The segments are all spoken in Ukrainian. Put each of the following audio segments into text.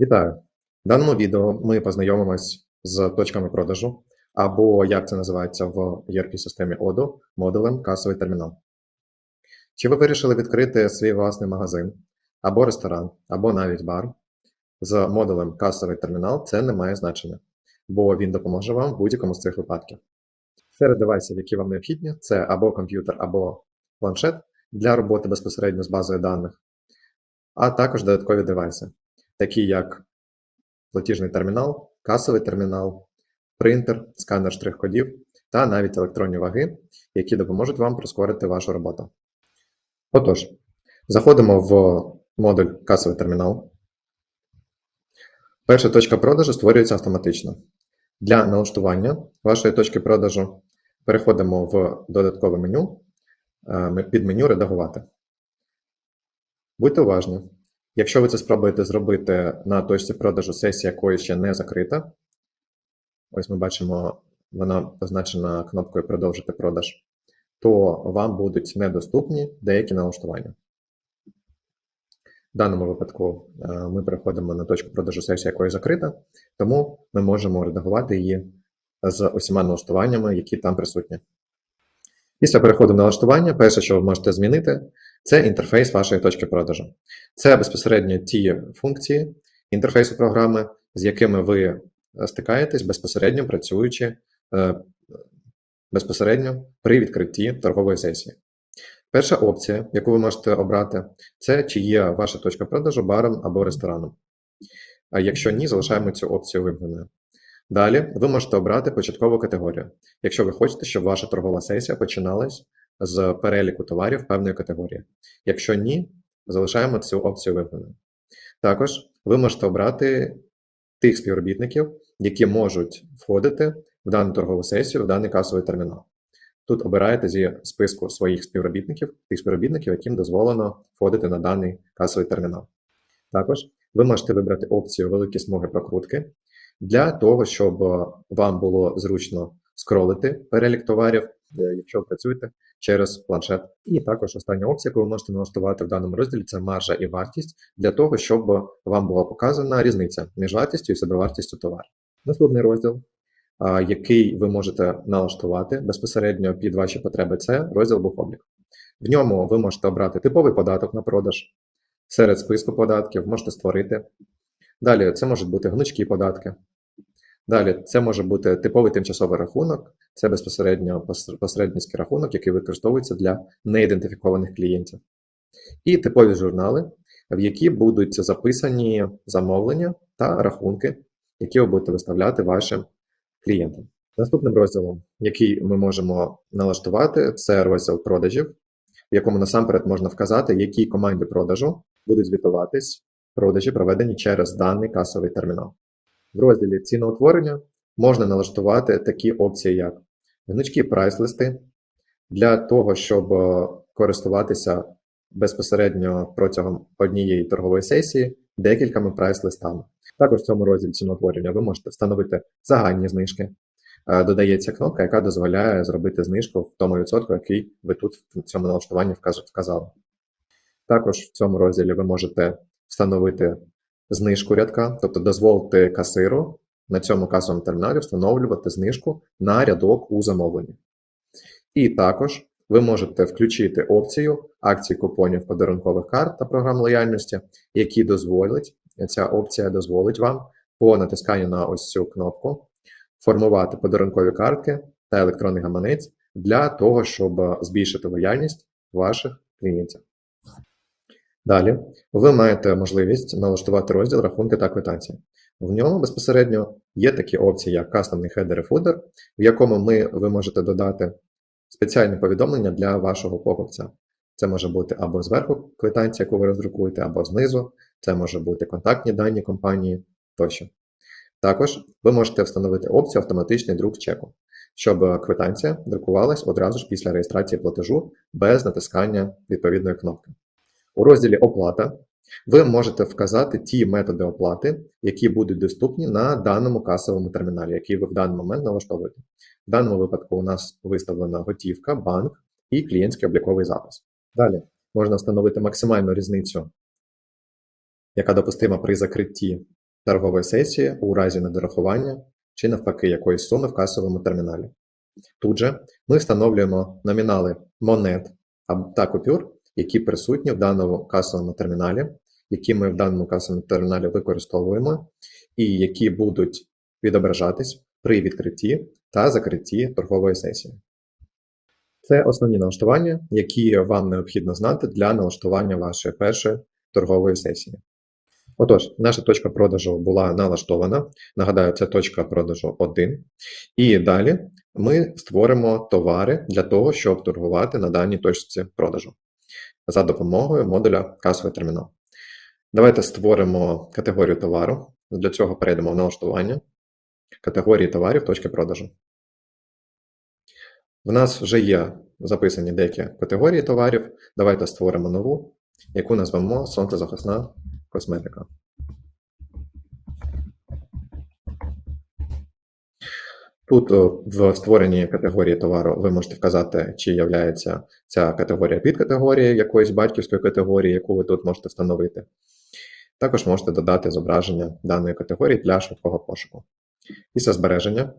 Вітаю! В даному відео ми познайомимось з точками продажу, або як це називається в ERP-системі ODO, модулем касовий термінал. Чи ви вирішили відкрити свій власний магазин, або ресторан, або навіть бар з модулем касовий термінал, це не має значення, бо він допоможе вам в будь-якому з цих випадків. Серед девайсів, які вам необхідні, це або комп'ютер, або планшет для роботи безпосередньо з базою даних, а також додаткові девайси, такі як платіжний термінал, касовий термінал, принтер, сканер штрих-кодів та навіть електронні ваги, які допоможуть вам прискорити вашу роботу. Отож, заходимо в модуль касовий термінал. Перша точка продажу створюється автоматично. Для налаштування вашої точки продажу переходимо в додаткове меню е, під меню Редагувати. Будьте уважні. Якщо ви це спробуєте зробити на точці продажу сесія якої ще не закрита, ось ми бачимо, вона позначена кнопкою Продовжити продаж, то вам будуть недоступні деякі налаштування. В даному випадку е, ми переходимо на точку продажу сесія якої закрита, тому ми можемо редагувати її з усіма налаштуваннями, які там присутні. Після переходу на налаштування, перше, що ви можете змінити, це інтерфейс вашої точки продажу. Це безпосередньо ті функції інтерфейсу програми, з якими ви стикаєтесь безпосередньо працюючи е, безпосередньо при відкритті торгової сесії. Перша опція, яку ви можете обрати, це чи є ваша точка продажу баром або рестораном. А якщо ні, залишаємо цю опцію вимкненою. Далі ви можете обрати початкову категорію, якщо ви хочете, щоб ваша торгова сесія починалась з переліку товарів певної категорії. Якщо ні, залишаємо цю опцію вимкненою. Також ви можете обрати тих співробітників, які можуть входити в дану торгову сесію, в даний касовий термінал. Тут обираєте зі списку своїх співробітників, тих співробітників, яким дозволено входити на даний касовий термінал. Також ви можете вибрати опцію великі смуги прокрутки для того, щоб вам було зручно скролити перелік товарів, якщо ви працюєте через планшет. І також остання опція, яку ви можете налаштувати в даному розділі, це маржа і вартість для того, щоб вам була показана різниця між вартістю і собівартістю товару. Наступний розділ, який ви можете налаштувати безпосередньо під ваші потреби, це розділ бухоблік. В ньому ви можете обрати типовий податок на продаж, серед списку податків можете створити. Далі це можуть бути гнучкі податки. Далі це може бути типовий тимчасовий рахунок, це безпосередньо посередницький рахунок, який використовується для неідентифікованих клієнтів. І типові журнали, в які будуть записані замовлення та рахунки, які ви будете виставляти вашим клієнтам. Наступним розділом, який ми можемо налаштувати, це розділ продажів, в якому насамперед можна вказати, які команді продажу будуть звітуватись продажі, проведені через даний касовий термінал. В розділі ціноутворення можна налаштувати такі опції, як гнучкі прайс-листи для того, щоб е, користуватися безпосередньо протягом однієї торгової сесії декількома прайс-листами. Також в цьому розділі ціноутворення ви можете встановити загальні знижки. Е, Додається кнопка, яка дозволяє зробити знижку в тому відсотку, який ви тут в цьому налаштуванні вказали. Також в цьому розділі ви можете встановити знижку рядка, тобто дозволити касиру на цьому касовому терміналі встановлювати знижку на рядок у замовленні. І також ви можете включити опцію акцій купонів подарункових карт та програм лояльності, які дозволять, ця опція дозволить вам по натисканню на ось цю кнопку формувати подарункові картки та електронний гаманець для того, щоб збільшити лояльність ваших клієнтів. Далі ви маєте можливість налаштувати розділ рахунки та квитанції. В ньому безпосередньо є такі опції, як кастомний хедер і фудер, в якому ми, ви можете додати спеціальні повідомлення для вашого покупця. Це може бути або зверху квитанція, яку ви роздрукуєте, або знизу, це може бути контактні дані компанії тощо. Також ви можете встановити опцію автоматичний друк чеку, щоб квитанція друкувалась одразу ж після реєстрації платежу без натискання відповідної кнопки. У розділі Оплата ви можете вказати ті методи оплати, які будуть доступні на даному касовому терміналі, який ви в даний момент налаштовуєте. В даному випадку у нас виставлена готівка, банк і клієнтський обліковий запис. Далі можна встановити максимальну різницю, яка допустима при закритті торгової сесії у разі недорахування чи навпаки якоїсь суми в касовому терміналі. Тут же ми встановлюємо номінали монет та купюр, які присутні в даному касовому терміналі, які ми в даному касовому терміналі використовуємо, і які будуть відображатись при відкритті та закритті торгової сесії. Це основні налаштування, які вам необхідно знати для налаштування вашої першої торгової сесії. Отож, наша точка продажу була налаштована. Нагадаю, це точка продажу 1. І далі ми створимо товари для того, щоб торгувати на даній точці продажу за допомогою модуля касовий термінал. Давайте створимо категорію товару. Для цього перейдемо в налаштування категорії товарів точки продажу. В нас вже є записані деякі категорії товарів. Давайте створимо нову, яку назвемо сонцезахисна косметика. Тут в створенні категорії товару ви можете вказати, чи є ця категорія підкатегорією якоїсь батьківської категорії, яку ви тут можете встановити. Також можете додати зображення даної категорії для швидкого пошуку. Після збереження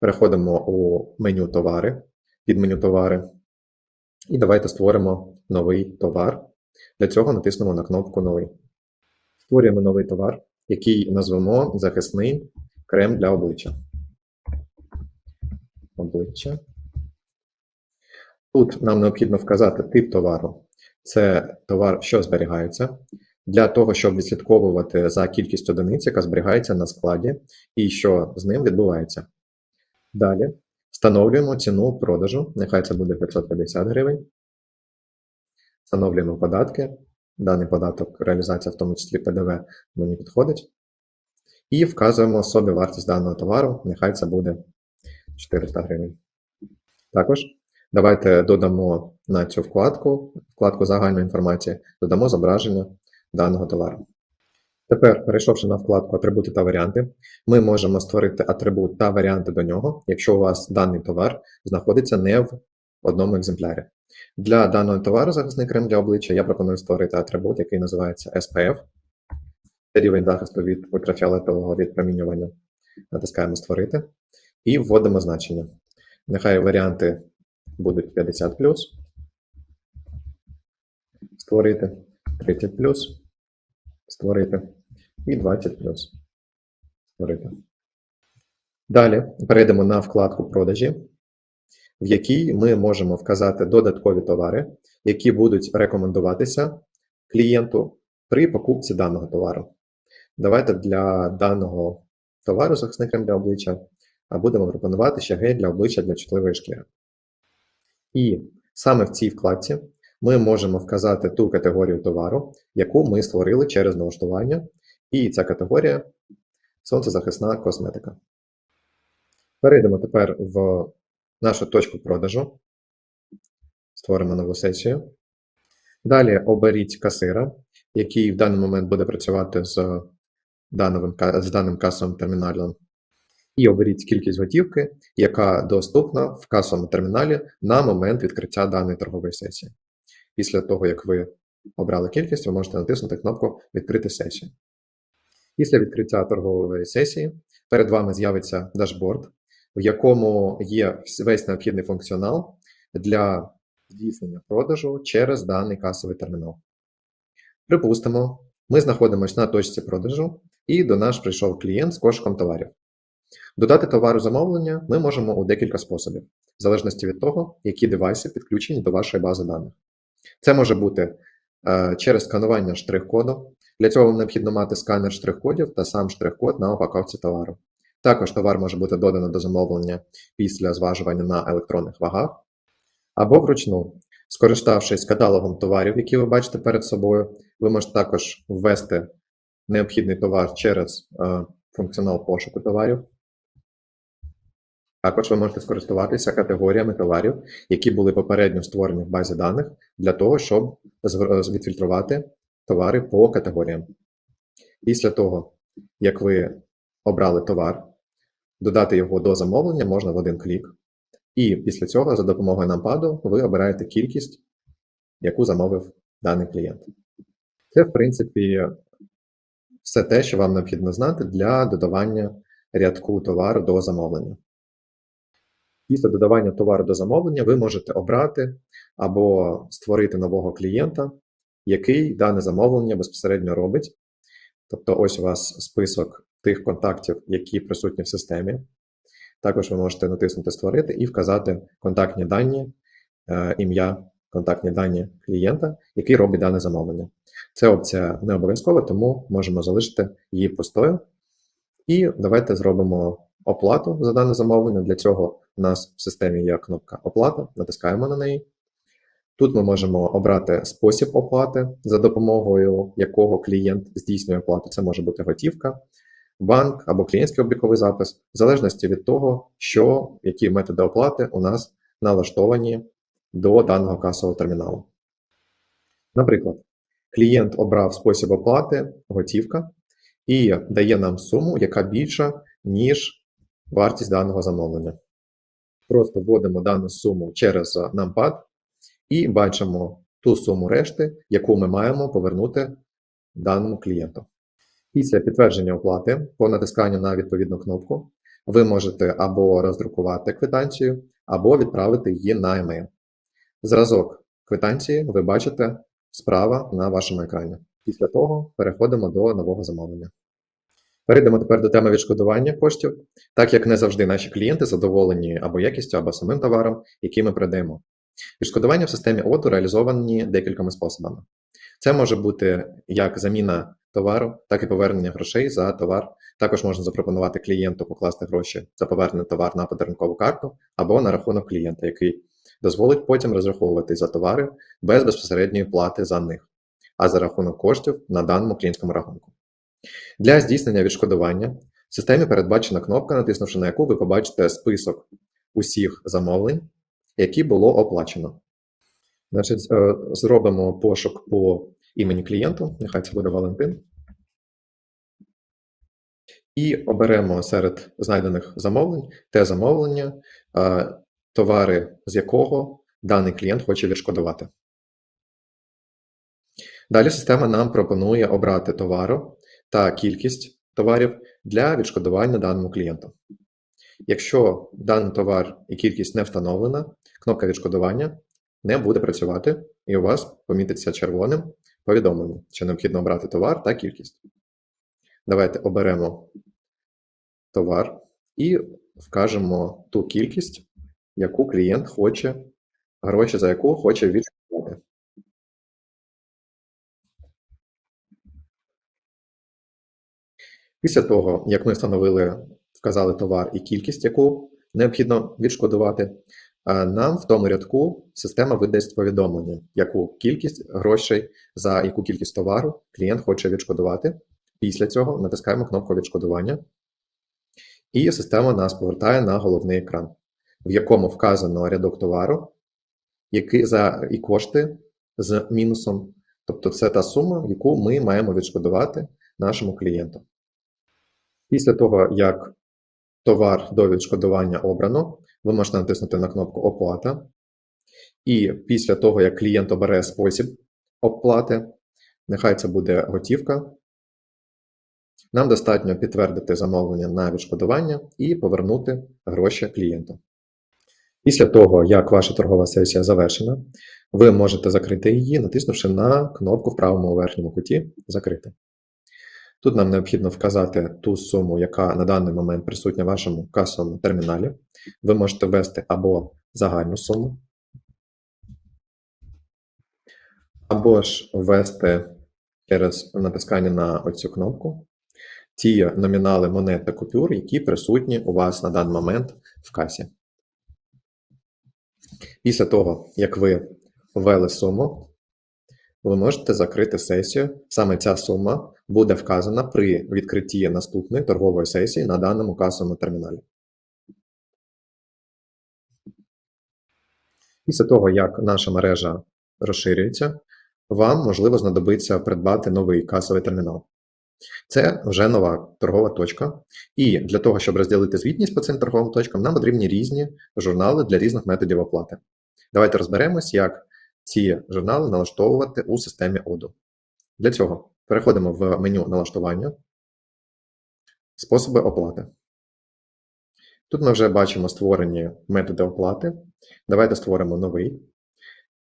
переходимо у меню товари, під меню товари, і давайте створимо новий товар. Для цього натиснемо на кнопку Новий. Створюємо новий товар, який назвемо захисний крем для обличчя. Обличчя. Тут нам необхідно вказати тип товару. Це товар, що зберігається. Для того, щоб відслідковувати за кількість одиниць, яка зберігається на складі, і що з ним відбувається. Далі встановлюємо ціну продажу, нехай це буде 550 гривень. Встановлюємо податки. Даний податок, реалізація, в тому числі ПДВ, мені підходить. І вказуємо собі вартість даного товару, нехай це буде 400 гривень. Також давайте додамо на цю вкладку, вкладку загальної інформації, додамо зображення даного товару. Тепер, перейшовши на вкладку Атрибути та варіанти, ми можемо створити атрибут та варіанти до нього, якщо у вас даний товар знаходиться не в одному екземплярі. Для даного товару захисний крем для обличчя я пропоную створити атрибут, який називається SPF. Це рівень захисту від ультрафіолетового відпромінювання. Натискаємо Створити і вводимо значення. Нехай варіанти будуть 50 створити, 30 створити і 20 створити. Далі перейдемо на вкладку продажі, в якій ми можемо вказати додаткові товари, які будуть рекомендуватися клієнту при покупці даного товару. Давайте для даного товару захисний крем для обличчя а будемо пропонувати гель для обличчя для чутливої шкіри. І саме в цій вкладці ми можемо вказати ту категорію товару, яку ми створили через налаштування, і ця категорія сонцезахисна косметика. Перейдемо тепер в нашу точку продажу. Створимо нову сесію. Далі оберіть касира, який в даний момент буде працювати з даним, з даним касовим терміналом. І оберіть кількість готівки, яка доступна в касовому терміналі на момент відкриття даної торгової сесії. Після того, як ви обрали кількість, ви можете натиснути кнопку Відкрити сесію. Після відкриття торгової сесії перед вами з'явиться дашборд, в якому є весь необхідний функціонал для здійснення продажу через даний касовий термінал. Припустимо, ми знаходимося на точці продажу, і до нас прийшов клієнт з кошиком товарів. Додати товару замовлення ми можемо у декілька способів, в залежності від того, які девайси підключені до вашої бази даних. Це може бути е, через сканування штрих-коду. Для цього вам необхідно мати сканер штрих-кодів та сам штрих-код на упаковці товару. Також товар може бути додано до замовлення після зважування на електронних вагах, або вручну. Скориставшись каталогом товарів, які ви бачите перед собою, ви можете також ввести необхідний товар через е, функціонал пошуку товарів. Також ви можете скористуватися категоріями товарів, які були попередньо створені в базі даних, для того, щоб відфільтрувати товари по категоріям. Після того, як ви обрали товар, додати його до замовлення можна в один клік. І після цього, за допомогою нампаду, ви обираєте кількість, яку замовив даний клієнт. Це, в принципі, все те, що вам необхідно знати для додавання рядку товару до замовлення. Після додавання товару до замовлення ви можете обрати або створити нового клієнта, який дане замовлення безпосередньо робить. Тобто, ось у вас список тих контактів, які присутні в системі. Також ви можете натиснути Створити і вказати контактні дані, е, ім'я, контактні дані клієнта, який робить дане замовлення. Це опція не обов'язкова, тому можемо залишити її пустою. І давайте зробимо оплату за дане замовлення. Для цього у нас в системі є кнопка Оплата, натискаємо на неї. Тут ми можемо обрати спосіб оплати, за допомогою якого клієнт здійснює оплату. Це може бути готівка, банк або клієнтський обліковий запис, в залежності від того, що, які методи оплати у нас налаштовані до даного касового терміналу. Наприклад, клієнт обрав спосіб оплати готівка і дає нам суму, яка більша, ніж вартість даного замовлення. Просто вводимо дану суму через NumPad і бачимо ту суму решти, яку ми маємо повернути даному клієнту. Після підтвердження оплати по натисканню на відповідну кнопку ви можете або роздрукувати квитанцію, або відправити її на емейл. Зразок квитанції ви бачите справа на вашому екрані. Після того переходимо до нового замовлення. Перейдемо тепер до теми відшкодування коштів, так як не завжди наші клієнти задоволені або якістю, або самим товаром, який ми продаємо. Відшкодування в системі ОДУ реалізовані декількома способами. Це може бути як заміна товару, так і повернення грошей за товар. Також можна запропонувати клієнту покласти гроші за повернений товар на подарункову карту або на рахунок клієнта, який дозволить потім розраховувати за товари без безпосередньої плати за них, а за рахунок коштів на даному клієнтському рахунку. Для здійснення відшкодування в системі передбачена кнопка, натиснувши на яку ви побачите список усіх замовлень, які було оплачено. Значить, е, зробимо пошук по імені клієнту, нехай це буде Валентин. І оберемо серед знайдених замовлень те замовлення, е, товари з якого даний клієнт хоче відшкодувати. Далі система нам пропонує обрати товару та кількість товарів для відшкодування даному клієнту. Якщо даний товар і кількість не встановлена, кнопка відшкодування не буде працювати, і у вас помітиться червоним повідомлення, що необхідно обрати товар та кількість. Давайте оберемо товар і вкажемо ту кількість, яку клієнт хоче, гроші за яку хоче відшкодувати. Після того, як ми встановили, вказали товар і кількість, яку необхідно відшкодувати, нам в тому рядку система видасть повідомлення, яку кількість грошей за яку кількість товару клієнт хоче відшкодувати. Після цього натискаємо кнопку відшкодування, і система нас повертає на головний екран, в якому вказано рядок товару, який за і кошти з мінусом. Тобто це та сума, яку ми маємо відшкодувати нашому клієнту. Після того, як товар до відшкодування обрано, ви можете натиснути на кнопку Оплата. І після того, як клієнт обере спосіб оплати, нехай це буде готівка. Нам достатньо підтвердити замовлення на відшкодування і повернути гроші клієнту. Після того, як ваша торгова сесія завершена, ви можете закрити її, натиснувши на кнопку в правому верхньому куті Закрити. Тут нам необхідно вказати ту суму, яка на даний момент присутня в вашому касовому терміналі. Ви можете ввести або загальну суму, або ж ввести через натискання на оцю кнопку ті номінали монет та купюр, які присутні у вас на даний момент в касі. Після того, як ви ввели суму, ви можете закрити сесію. Саме ця сума буде вказана при відкритті наступної торгової сесії на даному касовому терміналі. Після того, як наша мережа розширюється, вам можливо знадобиться придбати новий касовий термінал. Це вже нова торгова точка. І для того, щоб розділити звітність по цим торговим точкам, нам потрібні різні журнали для різних методів оплати. Давайте розберемось, як ці журнали налаштовувати у системі ОДУ. Для цього Переходимо в меню налаштування, способи оплати. Тут ми вже бачимо створені методи оплати. Давайте створимо новий.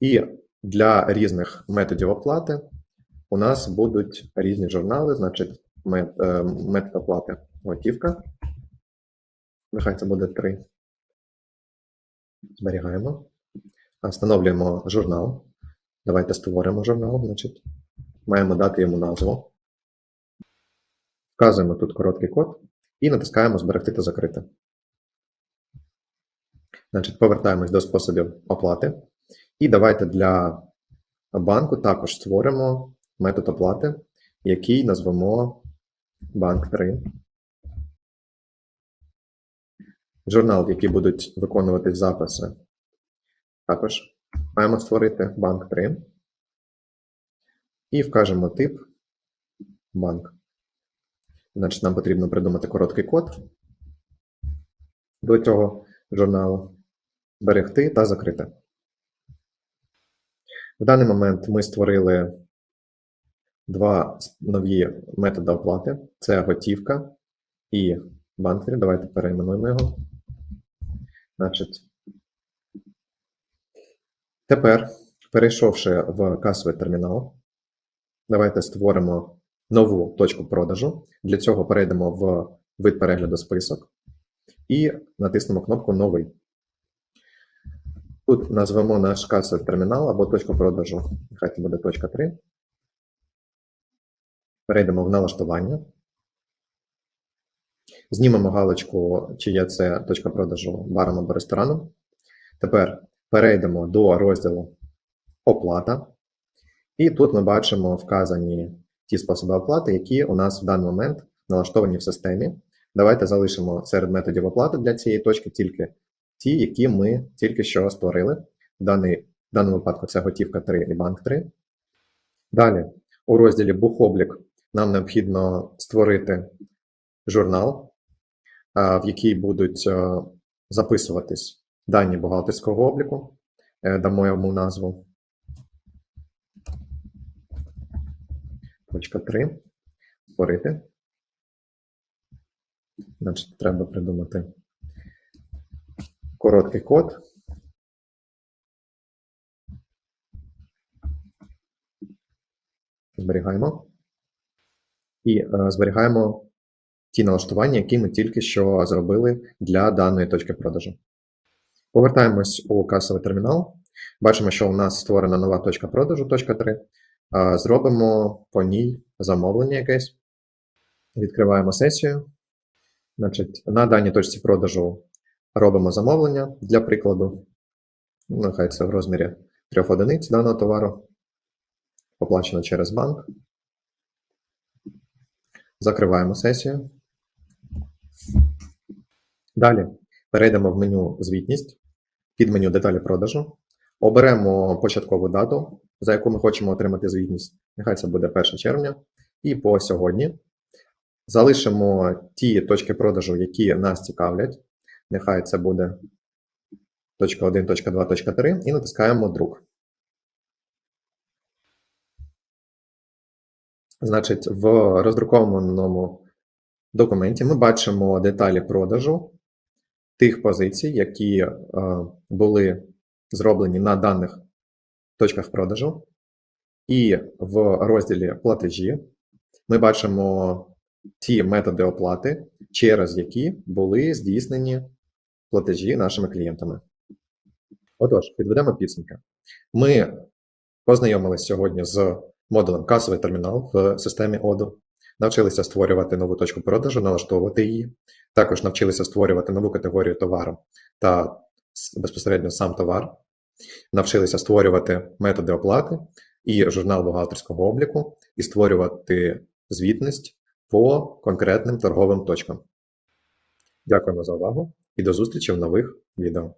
І для різних методів оплати у нас будуть різні журнали, значить, е, метод оплати готівка. Нехай це буде 3. Зберігаємо. Встановлюємо журнал. Давайте створимо журнал, значить, маємо дати йому назву. Вказуємо тут короткий код і натискаємо Зберегти та закрити. Значить, повертаємось до способів оплати. І давайте для банку також створимо метод оплати, який назвемо банк 3. Журнал, в який будуть виконуватись записи, також маємо створити банк 3. І вкажемо тип банк. Значить, нам потрібно придумати короткий код до цього журналу, зберегти та закрити. В даний момент ми створили два нові методи оплати: це готівка і банкер. Давайте перейменуємо його. Значить, тепер, перейшовши в касовий термінал, давайте створимо нову точку продажу. Для цього перейдемо в вид перегляду список і натиснемо кнопку Новий. Тут назвемо наш касовий термінал або точку продажу. Нехай це буде точка 3. Перейдемо в налаштування. Знімемо галочку, чи є це точка продажу баром або рестораном. Тепер перейдемо до розділу Оплата. І тут ми бачимо вказані ті способи оплати, які у нас в даний момент налаштовані в системі. Давайте залишимо серед методів оплати для цієї точки тільки ті, які ми тільки що створили. В, даний, в даному випадку це готівка 3 і банк 3. Далі, у розділі Бухоблік нам необхідно створити журнал, в який будуть записуватись дані бухгалтерського обліку. Е, Дамо йому назву. Точка 3. Створити. Значить, треба придумати короткий код. Зберігаємо. І е, зберігаємо ті налаштування, які ми тільки що зробили для даної точки продажу. Повертаємось у касовий термінал. Бачимо, що у нас створена нова точка продажу, точка 3. Е, Зробимо по ній замовлення якесь. Відкриваємо сесію. Значить, на даній точці продажу робимо замовлення для прикладу. Ну, Нехай це в розмірі 3 одиниць даного товару. Оплачено через банк. Закриваємо сесію. Далі перейдемо в меню Звітність, під меню Деталі продажу. Оберемо початкову дату, за яку ми хочемо отримати звітність. Нехай це буде 1 червня. І по сьогодні залишимо ті точки продажу, які нас цікавлять. Нехай це буде точка 1, точка 2, точка 3, і натискаємо друк. Значить, в роздрукованому документі ми бачимо деталі продажу тих позицій, які е, були зроблені на даних точках продажу. І в розділі платежі ми бачимо ті методи оплати, через які були здійснені платежі нашими клієнтами. Отож, підведемо підсумки. Ми познайомилися сьогодні з модулем касовий термінал в системі ODO, навчилися створювати нову точку продажу, налаштовувати її. Також навчилися створювати нову категорію товару та безпосередньо сам товар. Навчилися створювати методи оплати і журнал бухгалтерського обліку, і створювати звітність по конкретним торговим точкам. Дякуємо за увагу і до зустрічі в нових відео.